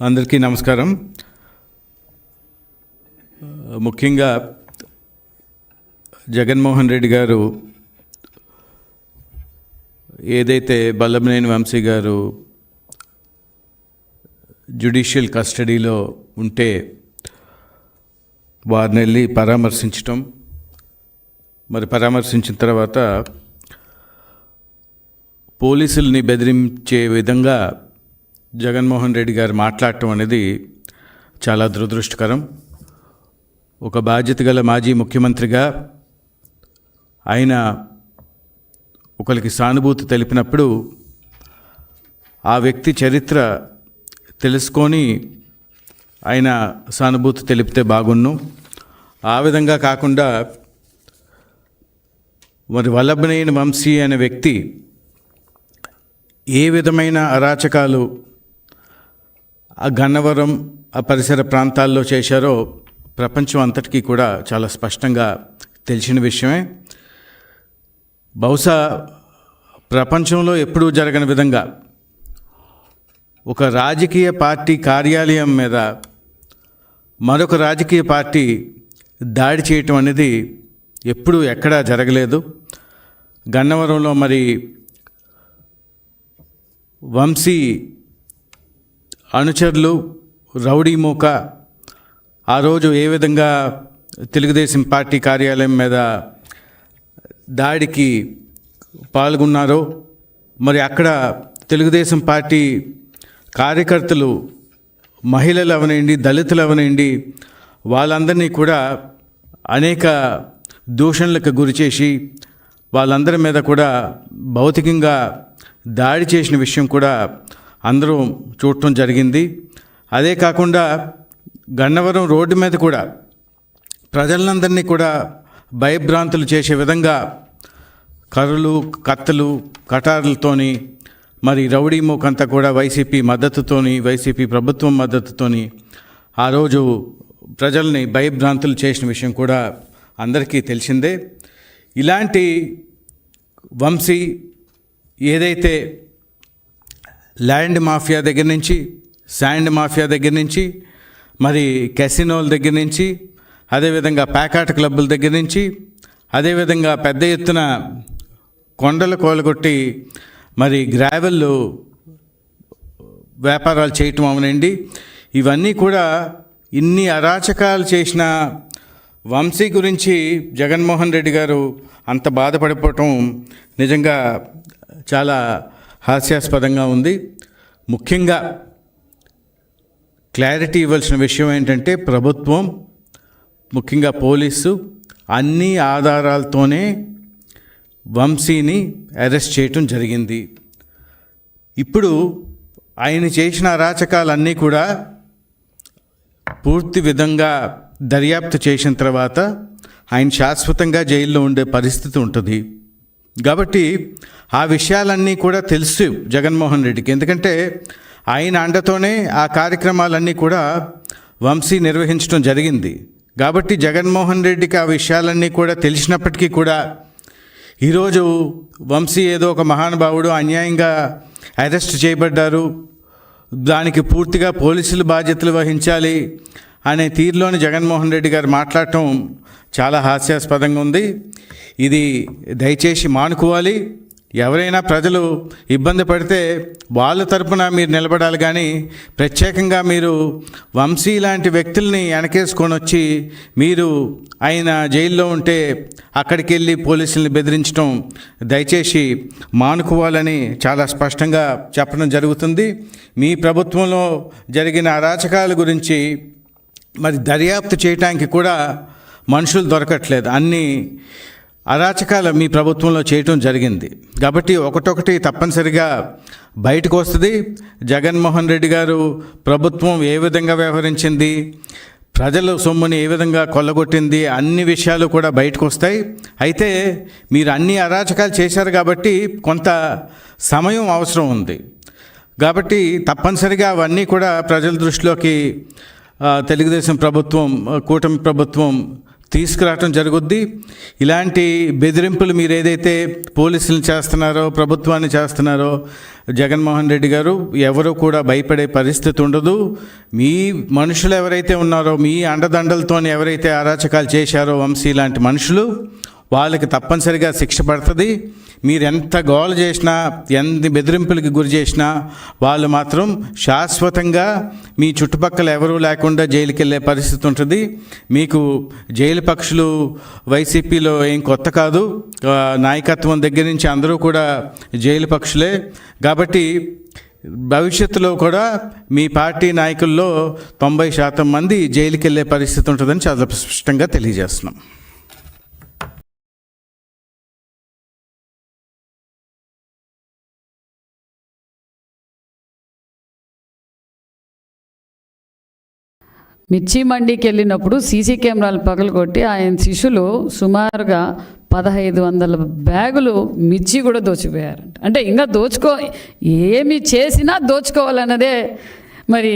అందరికీ నమస్కారం. ముఖ్యంగా జగన్మోహన్ రెడ్డి గారు ఏదైతే బల్లమనేని వంశీ గారు జ్యుడిషియల్ కస్టడీలో ఉంటే వారిని వెళ్ళి పరామర్శించటం మరి పరామర్శించిన తర్వాత పోలీసుల్ని బెదిరించే విధంగా జగన్మోహన్ రెడ్డి గారు మాట్లాడటం అనేది చాలా దురదృష్టకరం. ఒక బాధ్యత గల మాజీ ముఖ్యమంత్రిగా ఆయన ఒకరికి సానుభూతి తెలిపినప్పుడు ఆ వ్యక్తి చరిత్ర తెలుసుకొని ఆయన సానుభూతి తెలిపితే బాగున్ను. ఆ విధంగా కాకుండా మరి వల్లభనేని వంశీ అనే వ్యక్తి ఏ విధమైన అరాచకాలు ఆ గన్నవరం ఆ పరిసర ప్రాంతాల్లో చేశారో ప్రపంచం అంతటికీ కూడా చాలా స్పష్టంగా తెలిసిన విషయమే. బహుశా ప్రపంచంలో ఎప్పుడూ జరగని విధంగా ఒక రాజకీయ పార్టీ కార్యాలయం మీద మరొక రాజకీయ పార్టీ దాడి చేయటం అనేది ఎప్పుడూ ఎక్కడా జరగలేదు. గన్నవరంలో మరి వంశీ అనుచరులు రౌడీ మూక ఆ రోజు ఏ విధంగా తెలుగుదేశం పార్టీ కార్యాలయం మీద దాడికి పాల్గొన్నారో మరి అక్కడ తెలుగుదేశం పార్టీ కార్యకర్తలు మహిళలు అవనండి దళితులు అవనండి వాళ్ళందరినీ కూడా అనేక దూషణలకు గురి చేసి వాళ్ళందరి మీద కూడా భౌతికంగా దాడి చేసిన విషయం కూడా అందరూ చూడటం జరిగింది. అదే కాకుండా గన్నవరం రోడ్డు మీద కూడా ప్రజలందరినీ కూడా భయభ్రాంతులు చేసే విధంగా కర్రలు కత్తలు కటారులతోని మరి రౌడీ మూకంతా కూడా వైసీపీ మద్దతుతోని వైసీపీ ప్రభుత్వం మద్దతుతోని ఆ రోజు ప్రజల్ని భయభ్రాంతులు చేసిన విషయం కూడా అందరికీ తెలిసిందే. ఇలాంటి వంశీ ఏదైతే ల్యాండ్ మాఫియా దగ్గర నుంచి శాండ్ మాఫియా దగ్గర నుంచి మరి కెసినోల దగ్గర నుంచి అదేవిధంగా ప్యాకాట్ క్లబ్బుల దగ్గర నుంచి అదేవిధంగా పెద్ద ఎత్తున కొండలు కోలగొట్టి మరి గ్రావెల్లు వ్యాపారాలు చేయటం అవనండి. ఇవన్నీ కూడా ఇన్ని అరాచకాలు చేసిన వంశీ గురించి జగన్మోహన్ రెడ్డి గారు అంత బాధపడిపోవటం నిజంగా చాలా హాస్యాస్పదంగా ఉంది. ముఖ్యంగా క్లారిటీ ఇవ్వాల్సిన విషయం ఏంటంటే ప్రభుత్వం ముఖ్యంగా పోలీసు అన్ని ఆధారాలతోనే వంశీని అరెస్ట్ చేయటం జరిగింది. ఇప్పుడు ఆయన చేసిన అరాచకాలన్నీ కూడా పూర్తి విధంగా దర్యాప్తు చేసిన తర్వాత ఆయన శాశ్వతంగా జైల్లో ఉండే పరిస్థితి ఉంటుంది. కాబట్టి ఆ విషయాలన్నీ కూడా తెలుసు జగన్మోహన్ రెడ్డికి. ఎందుకంటే ఆయన అండతోనే ఆ కార్యక్రమాలన్నీ కూడా వంశీ నిర్వహించడం జరిగింది. కాబట్టి జగన్మోహన్ రెడ్డికి ఆ విషయాలన్నీ కూడా తెలిసినప్పటికీ కూడా ఈరోజు వంశీ ఏదో ఒక మహానుభావుడు అన్యాయంగా అరెస్ట్ చేయబడ్డారు. దానికి పూర్తిగా పోలీసులు బాధ్యతలు వహించాలి. అనే తీరులోని జగన్మోహన్ రెడ్డి గారు మాట్లాడటం చాలా హాస్యాస్పదంగా ఉంది. ఇది దయచేసి మానుకోవాలి. ఎవరైనా ప్రజలు ఇబ్బంది పడితే వాళ్ళ తరపున మీరు నిలబడాలి కానీ ప్రత్యేకంగా మీరు వంశీ లాంటి వ్యక్తుల్ని వెనకేసుకొని వచ్చి మీరు ఆయన జైల్లో ఉంటే అక్కడికి వెళ్ళి పోలీసుల్ని బెదిరించడం దయచేసి మానుకోవాలని చాలా స్పష్టంగా చెప్పడం జరుగుతుంది. మీ ప్రభుత్వంలో జరిగిన అరాచకాల గురించి మరి దర్యాప్తు చేయటానికి కూడా మనుషులు దొరకట్లేదు. అన్ని అరాచకాలు మీ ప్రభుత్వంలో చేయటం జరిగింది. కాబట్టి ఒకటొకటి తప్పనిసరిగా బయటకు వస్తుంది. జగన్మోహన్ రెడ్డి గారు ప్రభుత్వం ఏ విధంగా వ్యవహరించింది ప్రజల సొమ్ముని ఏ విధంగా కొల్లగొట్టింది అన్ని విషయాలు కూడా బయటకు వస్తాయి. అయితే మీరు అన్ని అరాచకాలు చేశారు కాబట్టి కొంత సమయం అవసరం ఉంది. కాబట్టి తప్పనిసరిగా అవన్నీ కూడా ప్రజల దృష్టిలోకి తెలుగుదేశం ప్రభుత్వం కూటమి ప్రభుత్వం తీసుకురావటం జరుగుద్ది. ఇలాంటి బెదిరింపులు మీరు ఏదైతే పోలీసులు చేస్తున్నారో ప్రభుత్వాన్ని చేస్తున్నారో జగన్మోహన్ రెడ్డి గారు ఎవరు కూడా భయపడే పరిస్థితి ఉండదు. మీ మనుషులు ఎవరైతే ఉన్నారో మీ అండదండలతో ఎవరైతే అరాచకాలు చేశారో వంశీ లాంటి మనుషులు వాళ్ళకి తప్పనిసరిగా శిక్ష పడుతుంది. మీరు ఎంత గోల చేసినా ఎంత బెదిరింపులకి గురి చేసినా వాళ్ళు మాత్రం శాశ్వతంగా మీ చుట్టుపక్కల ఎవరూ లేకుండా జైలుకి వెళ్ళే పరిస్థితి ఉంటుంది. మీకు జైలు పక్షులు వైసీపీలో ఏం కొత్త కాదు. నాయకత్వం దగ్గర నుంచి అందరూ కూడా జైలు పక్షులే. కాబట్టి భవిష్యత్తులో కూడా మీ పార్టీ నాయకుల్లో తొంభై శాతం మంది జైలుకి వెళ్ళే పరిస్థితి ఉంటుందని చాలా స్పష్టంగా తెలియజేస్తున్నాం. మిర్చి మండికి వెళ్ళినప్పుడు సీసీ కెమెరాలు పగలగొట్టి ఆయన శిష్యులు సుమారుగా పదహైదు వందల బ్యాగులు మిర్చి కూడా దోచిపోయారంట. అంటే ఇంకా దోచుకో ఏమి చేసినా దోచుకోవాలన్నదే మరి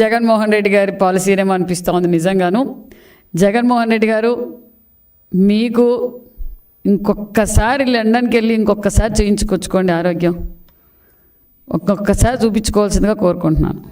జగన్మోహన్ రెడ్డి గారి పాలసీనేమో అనిపిస్తోంది నిజంగాను. జగన్మోహన్ రెడ్డి గారు మీకు ఇంకొకసారి లండన్కి వెళ్ళి ఇంకొకసారి చేయించుకొచ్చుకోండి ఆరోగ్యం. ఒక్కొక్కసారి చూపించుకోవాల్సిందిగా కోరుకుంటున్నాను.